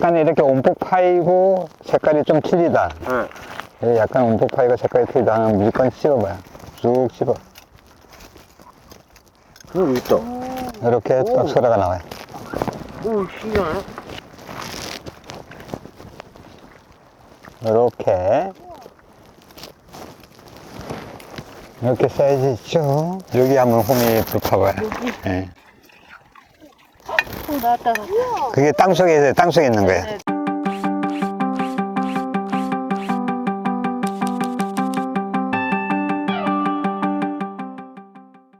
약간 이렇게 움푹 파이고 색깔이 좀 틀리다. 네. 이게 약간 움푹 파이고 색깔이 틀리다 하면 무조건 씹어봐요. 쭉 씹어. 그거 있다. 이렇게 딱 소라가 나와요. 오, 신기하네. 이렇게. 이렇게 사이즈 있죠? 여기 한번 홈이 붙어봐요. 예. 어, 나왔다. 그게 땅 속에, 있어요. 땅 속에 있는 거예요. 네.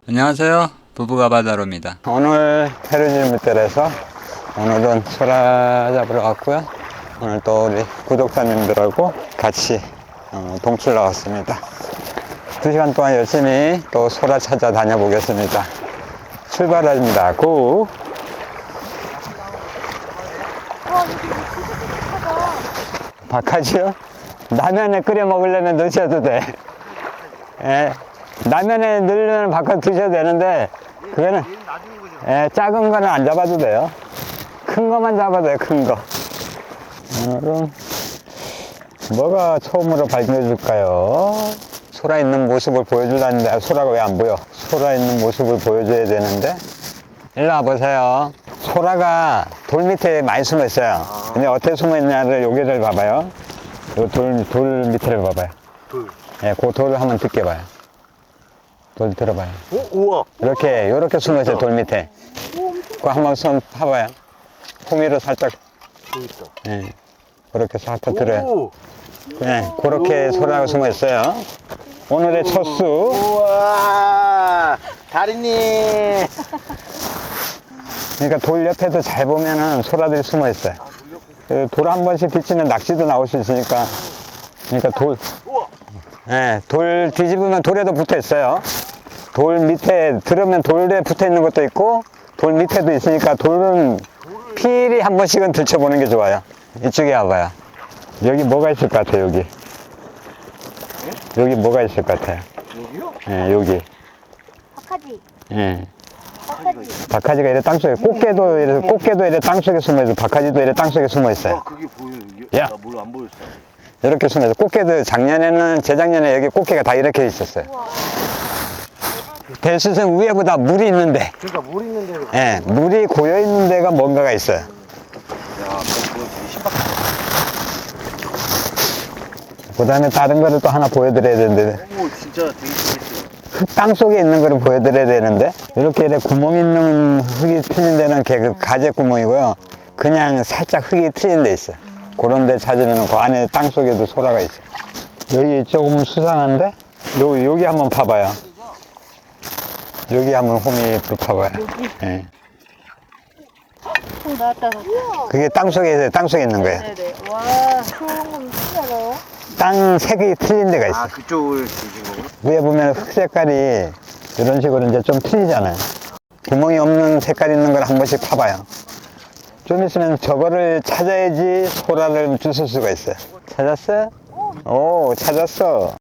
안녕하세요. 부부가 바다로입니다. 오늘 페루질 밑들에서 오늘은 소라 잡으러 왔고요. 오늘 또 우리 구독자님들하고 같이 어, 동출 나왔습니다. 두 시간 동안 열심히 또 소라 찾아 다녀보겠습니다. 출발합니다. 고! 바카지요? 라면에 끓여 먹으려면 넣으셔도 돼. 예. 라면에 넣으려면 바깥 드셔도 되는데, 그거는, 예, 작은 거는 안 잡아도 돼요. 큰 거만 잡아도 돼요, 큰 거. 오늘은 뭐가 처음으로 발견해 줄까요? 소라 있는 모습을 보여주려는데, 아, 소라가 왜 안 보여? 소라 있는 모습을 보여줘야 되는데, 일로 와보세요. 소라가 돌 밑에 많이 숨어 있어요. 근데 어떻게 숨어 있냐를 여기를 봐봐요. 요 돌, 돌 밑에를 봐봐요. 돌. 예, 그 돌을 한번 들게 봐요. 돌 들어봐요. 오, 우와. 이렇게, 이렇게 숨어 있어요, 돌 밑에. 그거 한번 손 파봐요. 호미로 살짝, 여기 있다. 예, 그렇게 살짝 들어요. 오. 예, 그렇게 소라가 숨어 있어요. 오늘의 첫 수. 우와. 다리님. 그러니까 돌 옆에도 잘 보면은 소라들이 숨어 있어요. 그돌한 번씩 뒤치면 낚시도 나올 수 있으니까. 그러니까 돌. 예, 돌 뒤집으면 돌에도 붙어 있어요. 돌 밑에 들으면 돌에 붙어 있는 것도 있고 돌 밑에도 있으니까 돌은 필히 한 번씩은 들춰보는 게 좋아요. 이쪽에 와봐요. 여기 뭐가 있을 것 같아요, 여기. 여기 뭐가 있을 것 같아요. 여기요? 예, 여기. 박하지, 예. 박하지가 이래 땅속에, 꽃게도 이래, 꽃게도 이래 땅속에 숨어 있고, 박하지도 이래 땅속에 숨어 있어요. 아, 그게 보여. 여기. 야. 나 몰라, 안 보였어. 이렇게 숨어 있어요. 꽃게도 작년에는, 재작년에 여기 꽃게가 다 이렇게 있었어요. 배수선 위에보다 물이 있는데, 그러니까 물 있는 데로. 예, 물이 고여 있는 데가 뭔가가 있어요. 야, 그거 되게 신박해. 그 다음에 다른 거를 또 하나 보여드려야 되는데, 오, 진짜 되게 신박해. 땅 속에 있는 거를 보여드려야 되는데, 이렇게 이렇게 구멍 있는 흙이 틀린 데는 걔그 가재 구멍이고요. 그냥 살짝 흙이 틀린 데 있어요. 그런 데 찾으면 그 안에 땅 속에도 소라가 있어요. 여기 조금 수상한데? 요, 여기 한번 봐봐요. 여기 한번 홈이 붙어봐요. 예. 어, 나왔다, 나왔다. 그게 땅 속에 있어요. 땅 속에 있는 거예요. 네네. 와, 건. 땅 색이 틀린 데가 있어요. 아, 그쪽을 뒤진 거구나. 위에 보면 흙 색깔이 이런 식으로 이제 좀 틀리잖아요. 구멍이 없는 색깔 있는 걸 한 번씩 파봐요. 좀 있으면 저거를 찾아야지 소라를 주실 수가 있어요. 찾았어? 오, 찾았어.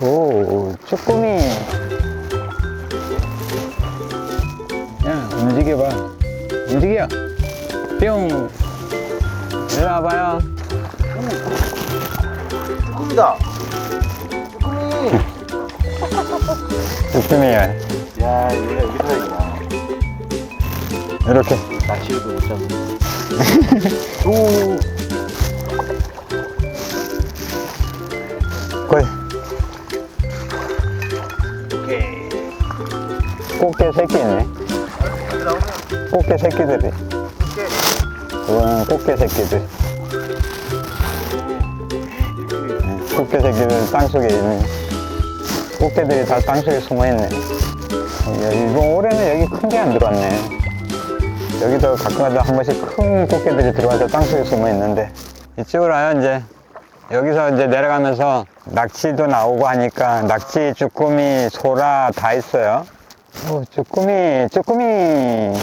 오, 쭈꾸미. 야, 움직여봐. 움직여. 뿅. 일로 와봐요. 쭈꾸미다. 쭈꾸미야. 야, 얘가 여기 살아있구나. 이렇게. 낚시도 못 잡고. 오. 거의 오케이. 꽃게 새끼 있네. 꽃게 새끼들이. 그거는 꽃게 새끼들. 네, 꽃게 새끼들 땅속에 있는. 꽃게들이 다 땅속에 숨어 있네. 이거 올해는 여기 큰 게 안 들어왔네. 여기도 가끔가다 한 번씩 큰 꽃게들이 들어와서 땅속에 숨어 있는데. 이쪽으로 와요, 이제. 여기서 이제 내려가면서 낚시도 나오고 하니까 낚시, 쭈꾸미, 소라 다 있어요. 오, 쭈꾸미, 쭈꾸미.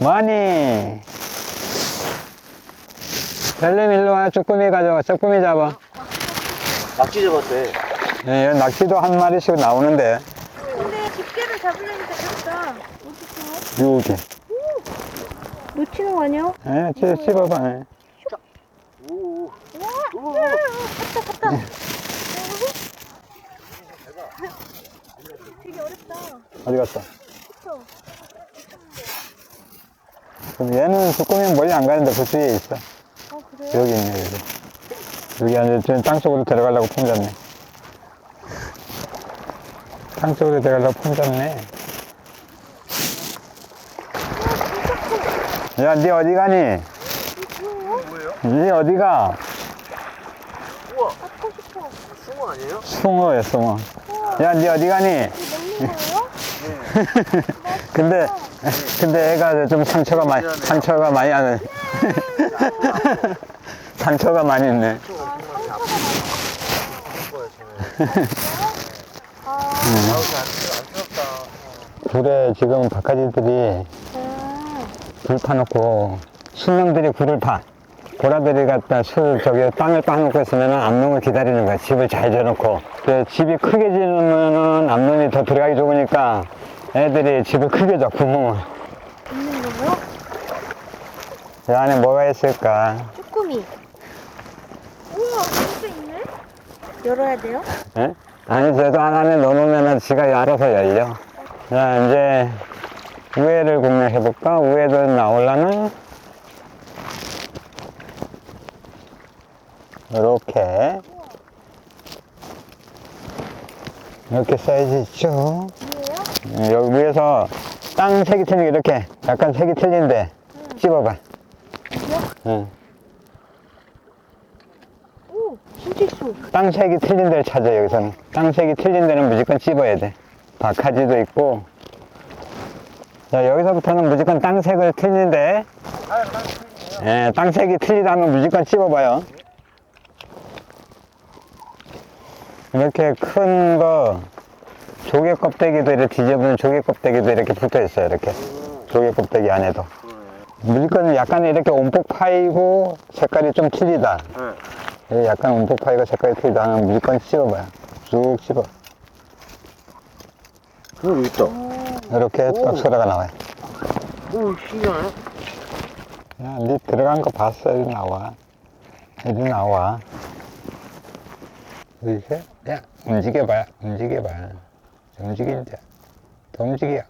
많이. 벨렘 일로 와, 쭈꾸미 가져와, 쭈꾸미 잡아. 낚시 잡았대. 예, 낚시도 한 마리씩 나오는데, 근데 집게를 잡으려니까 잡다. 어떡해? 여기. 놓치는 거 아니야? 예, 씹- 씹어봐. 예. 오. 오. 되게 어렵다. 어디 갔어? 그쵸? 그럼 얘는 쭈꾸미는 멀리 안 가는데 그 뒤에 있어. 아, 그래요? 여기 있네, 여기. 여기 앉아, 땅 속으로 들어가려고 폼 잡네. 땅 속으로 들어가려고 폼 잡네. 야, 니 어디 가니? 니 어디 가? 우와. 갖고 싶어. 숭어 아니에요? 숭어야, 숭어. 야, 니 어디 가니? 근데, 근데 애가 좀 상처가 많이, 상처가 많이 하는. 상처가 많이 있네. 굴에 지금 바가지들이 아, 불 파놓고 순놈들이 굴을 파. 보라들이 갖다 수 저기 땅을 파놓고 있으면 암놈을 기다리는 거야. 집을 잘 지어놓고. 그 집이 크게 지으면은 암놈이 더 들어가기 좋으니까 애들이 집을 크게 줘 구멍을. 있는 거요? 이 안에 뭐가 있을까? 쭈꾸미. 우와, 진짜 있네? 열어야 돼요? 예? 아니 그래도 안에 넣어놓으면 지가 알아서 열려. 자 이제 우회를 공략해 볼까? 우회도 나올라나? 이렇게 이렇게 사이즈 있죠? 여기 위에서 땅 색이 틀리게 이렇게 약간 색이 틀린데 찝어봐. 응. 오, 진짜 있어. 땅 색이 틀린 데를 찾아 여기서는. 땅 색이 틀린 데는 무조건 찝어야 돼. 바카지도 있고. 자 여기서부터는 무조건 땅 색을 틀린데. 예, 땅 색이 틀리다면 무조건 찝어봐요. 이렇게 큰 거 조개 껍데기도 이렇게 뒤집으면 조개 껍데기도 이렇게 붙어 있어요 이렇게. 조개 껍데기 안에도. 무조건 약간 이렇게 온폭 파이고 색깔이 좀 틀리다. 네. 이게 약간 움푹 파이가 색깔이 틀리다 하면 무조건 씹어봐요. 쭉 씹어. 오, 여기 있다. 이렇게 딱 소라가 나와요. 오, 신기하네. 야, 니 들어간 거 봤어. 여기 나와. 여기 나와. 보이세요? 야, 움직여봐요. 움직여봐. 움직인다. 더 움직여.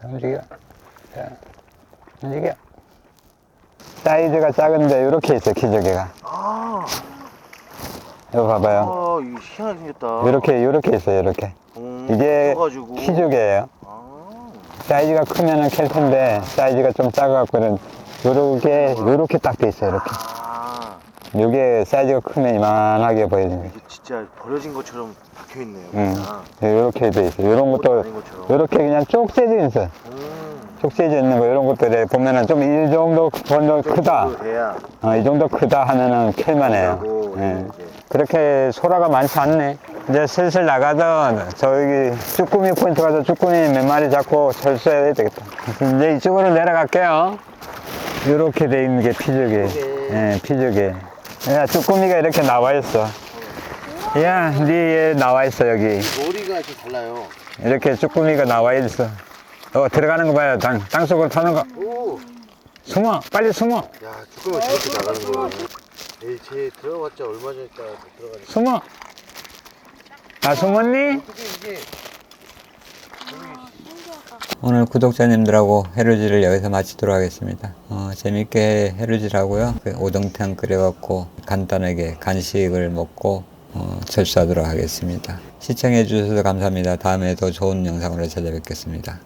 더 움직여. 자, 움직여. 사이즈가 작은데 이렇게 있어, 기저귀가. 아, 이거 봐봐요. 아, 이거 희한하게 생겼다. 이렇게, 이렇게 있어요, 이렇게. 음, 이게 커가지고. 키조개예요. 아, 사이즈가 크면은 캘 텐데 사이즈가 좀 작아갖고는 요렇게 요렇게 딱 돼 있어요 이렇게 아, 요게 사이즈가 크면 이만하게 보여지는 거예요 이게 진짜 버려진 것처럼 박혀 있네요. 음. 아, 요렇게 돼 있어요 요런 것도 것처럼. 요렇게 그냥 쪽 세져 있어요 음, 쪽 세져 있는 거 요런 것들에 보면은 좀 이 정도 정도 크다. 어, 이 정도 크다 하면은 캘만해요. 예. 그렇게 소라가 많지 않네. 이제 슬슬 나가던 저기 쭈꾸미 포인트 가서 쭈꾸미 몇 마리 잡고 철수해야 되겠다. 이제 이쪽으로 내려갈게요. 이렇게 돼 있는 게 피조개. 예, 피조개. 야 쭈꾸미가 이렇게 나와 있어. 야, 니얘 나와 있어 여기. 머리가 좀 달라요. 이렇게 쭈꾸미가 나와 있어 어 들어가는 거 봐요 땅, 땅 속으로 타는 거 오, 숨어 빨리 숨어 야, 쭈꾸미가 저렇게 나가는 거야. 에이, 쟤 들어봤자 얼마 전에 들어가니까. 숨어 아 숨었니? 어떻게 이게. 오늘 구독자님들하고 해루질을 여기서 마치도록 하겠습니다. 어, 재밌게 해루질 하고요. 그 오동탕 끓여갖고 간단하게 간식을 먹고 어, 철수하도록 하겠습니다. 시청해 주셔서 감사합니다. 다음에 더 좋은 영상으로 찾아뵙겠습니다.